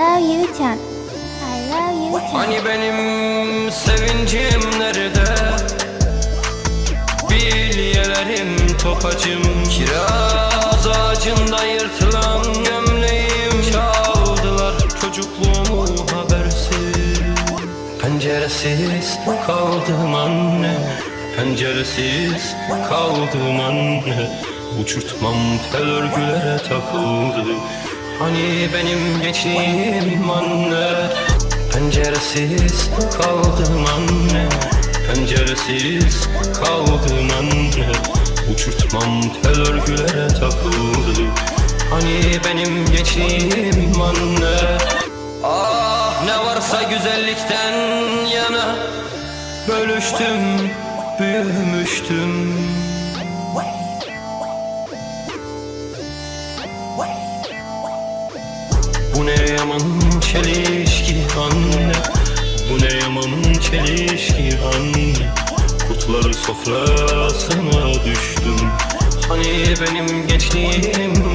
love you Can. I love you Can. Hani benim sevincim nerede? Bilyelerim topacım Kiraz ağacında yırtılan gömleğim Çaldılar çocukluğumu habersiz Penceresiz kaldım anne Penceresiz kaldım anne Uçurtmam tel örgülere takıldı Hani benim gençliğim anne? Penceresiz kaldım anne. Penceresiz kaldım anne. Uçurtmam tel örgülere takıldı. Hani benim gençliğim anne? Ah ne varsa güzellikten yana Bölüştüm, büyümüştüm Bu ne yaman çelişki anne? Bu ne yaman çelişki anne? Kutları sofrasına düştüm. Hani benim gençliğim